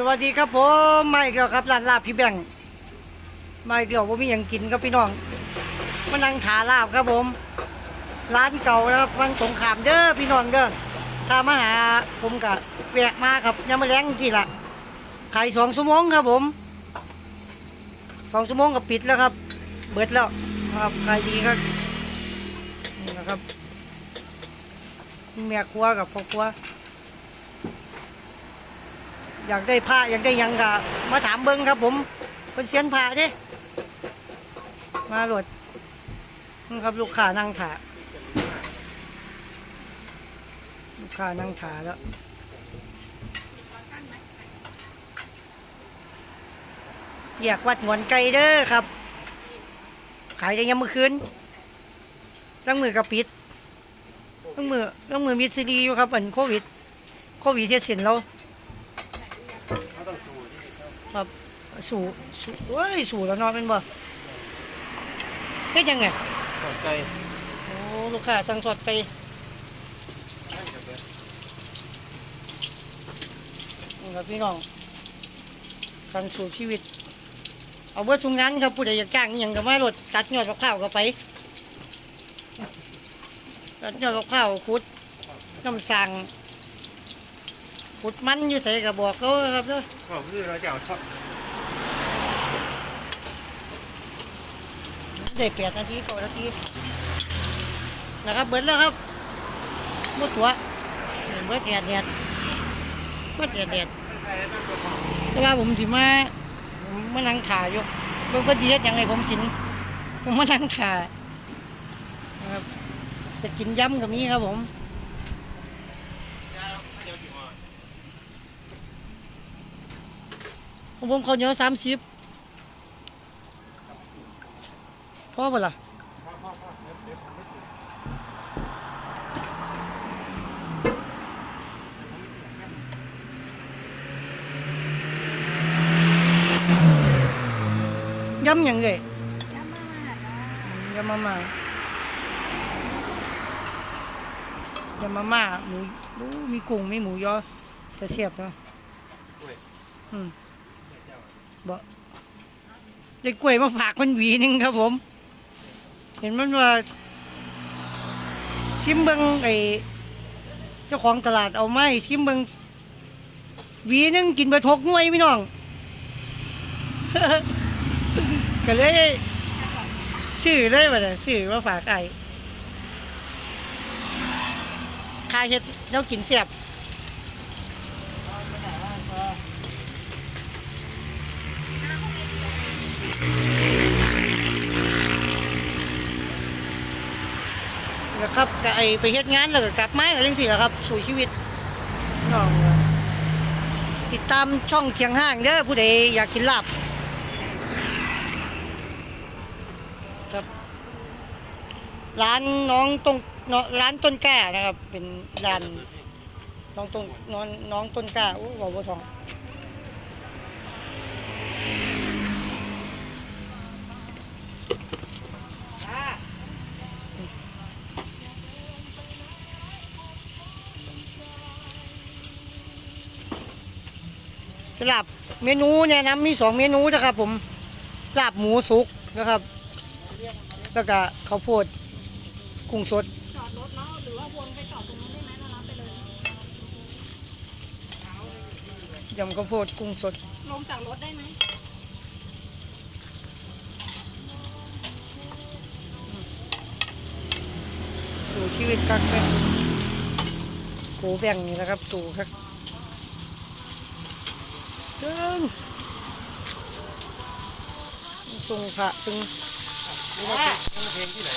สวัสดีครับผมมาอีกแล้วครับร้านลาบพี่แบงค์มาอีกแล้วว่ามีอย่างกินครับพี่น้องมานั่งขาลาบครับผม ร้านเก่านะครับฟังสงขามเด้อพี่น้องเด้อถ้ามาหาผมกับแวะมาครับยังไม่แรงจริงละขายสองชั่วโมงครับผมสองชั่วโมงก็ปิดแล้วครับ เบิดแล้วครับขายดีครับนี่นะครับเมียครัวกับพ่อครัว อยากได้ผ้าอยากได้ยังกะมาถามเบิ้งครับ ผมเป็นเสียนผ้าด้มาโหลดนี่ครับลูกค้านั่งถาลูกค้านั่งถาแล้วอยากวัดงวนไก่เด้อครับ ขายได้ยังเมื่อคืนตั้งมือกับปิดตั้งมือตั้งมือมีซีดีอยู่ครับอันโควิด โควิดเทียสินเรา ครับสู่สู่เว้ยสู่แล้วเนอนเป็นบ่เฮ็ดยังไงสนใจโอ้ลูกค้าสั่งสดไปนี่ครับพี่น้องสั่งสู่ชีวิต เอาเบิดทุงงานครับผู้ใดอยากจ้างอหย่างก็มารถตัดยอดมะพร้าวก็ไปตัดยอดมะพร้าวขุดน้ำสั่ง ขุดมันอยู่ใส่กระบอกเขาครับเด้อก็คือเราจะเอาช็อตได้แปดนาทีกว่านาทีนะครับเบิดแล้วครับมดตัวเบิดแดดแดดเบิดแดดแดดแต่ว่าผมสิมาผมมานั่งถ่ายอยู่เบิ่งก็จีดยังไงผมกิน ผมมานั่งถ่ายนะครับจะกินยำกับมีครับผม ของผมข้าวเหนียวสามสิบพอเปล่ายำหยังไงยำมาม่ายำมาม่าหมูดูมีกุ้งมีหมูยอจะเสียบเนาะอืม บ่ได้กล้วยมาฝากมันหวีหนึงครับผม เห็นมันว่า ชิมเบิงไอเจ้าของตลาดเอาไม้ชิมเบิงหวีหนึงกินไปทกหน่วยพี่น้อง ก็เลยซื้อเลยมาเลยซื้อมาฝากไอ้คาเฮ็ดแล้วกินเสียบ ครับก็ไอไปเฮ็ดงานแล้วก็กลับมาอะไรจังซี่แหละครับ สู่ชีวิตน้องติดตามช่องเคียงห้างเด้อผู้ใดอยากกินลาบครับ ร้านน้องต้นน้องร้านต้นกล้านะครับ เป็นร้านน้องต้นน้องน้องต้นกล้าโอ้บอกว่าทอง สลับเมนูเนี่ยนะมีสองเมนูนะครับ ผมลาบหมูสุกนะครับ แล้วก็ข้าวโพดกุ้งสดจอดรถเนาะหรือว่าวนไปจอดตรงนู้นได้ไหมแล้วรับไปเลยยำข้าวโพดกุ้งสด ลงจากรถได้ไหมสู่ชีวิตคักเลยโกแบ่งนี่นะครับสู่ครับเจึงส่งพระซึ่งนี่มาเพลงเพลงที่ไหน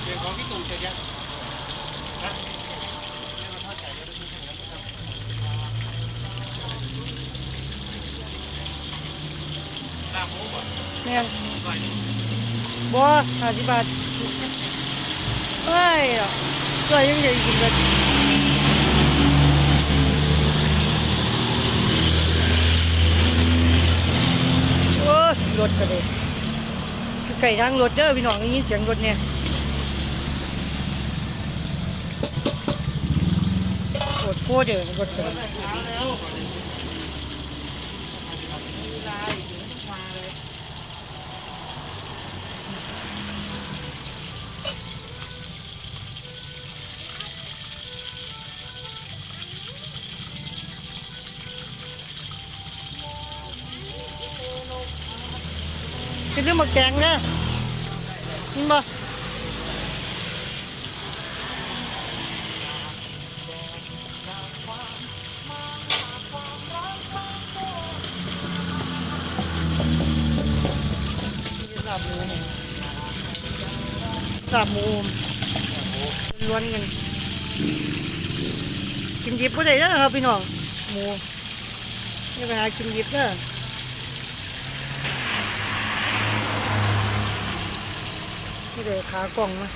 เพลงของพี่ตู่เสร็จยังฮะเนี่ยมันทอดไก่แล้ว ลาบหมู บ่แม่ยหนึ่งบ่ห้าสิบบาทเอ้ยก็ยังจะกินกันโอ้รถกันเลยไก่ทางรถเด้อพี่น้องได้เสียงรถเนี่ยปวดโคตรเด้อรถกัน คือเรื่องมาแกงนะนี่บ่ลาบหมูลาบหมูล้วนกันกินดิบก็ได้นะครับพี่น้องหมูนี่ไปหากินดิบเด้อ ไม่ได้ขากล่องมา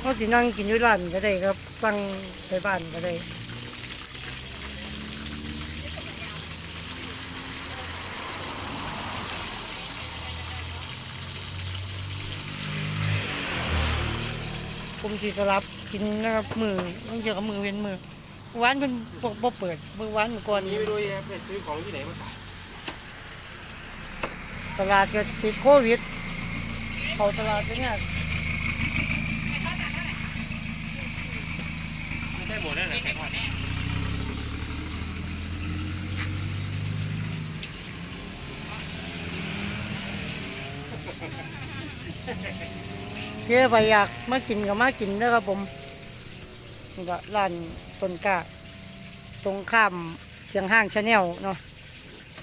เขาสินั่งกินอยู่ร้านก็ได้ครับสั่งไปบ้านก็ได้ ผมสีสลับกินนะครับมือต้องเจอกับมือเว้นมือวานเป็นปกบ่เปิดมือวานเมื่อก่อนนี่ไม่รู้จะไปซื้อของที่ไหนมาขายตลาดก็ติดโควิดเขาตลาดเป็นไงไม่ใช่หมดแล้วนะ นี่ไปอยากมากินก็มากินนะครับผมนี่ก็ร้านต้นกาตรงข้ามเสียงห้างชาแนลเนาะ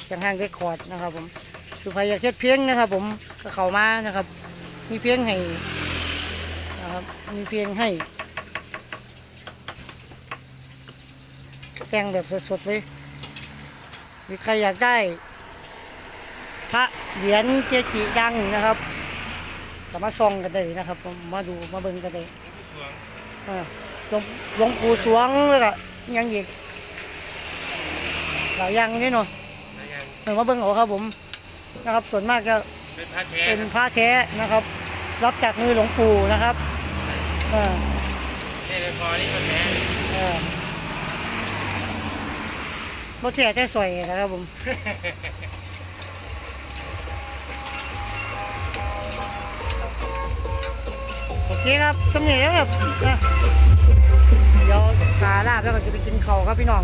เสียงห้างเรคคอร์ดนะครับผมคือใครอยากเช็ดเพียงนะครับ ผมก็เข้ามานะครับ มีเพียงให้นะครับมีเพียงให้แจ้งแบบสดๆเลยมีใครอยากได้ พระเหรียญเจจิดังนะครับ ก็มาส่องกันได้นะครับผมมาดูมาเบิ่งกันได้สวงเออหลวงหลวงปู่สวงแล้วก็อิหยังอีกหลายอย่างนี่เนาะนะยังเดี๋ยวมาเบิ่งเอาครับผมนะครับ ส่วนมากจะเป็นผ้าแท้เป็นพระแท้นะครับ รับจากมือหลวงปู่นะครับเออเทเลคอนี่ก็แท้เออบ่แท้แต่สวยนะครับผม คครับสำเนียงครับเดี๋ยวขาลาบแล้วก็จะไปกินเขาครับพี่น้อง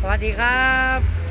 สวัสดีครับ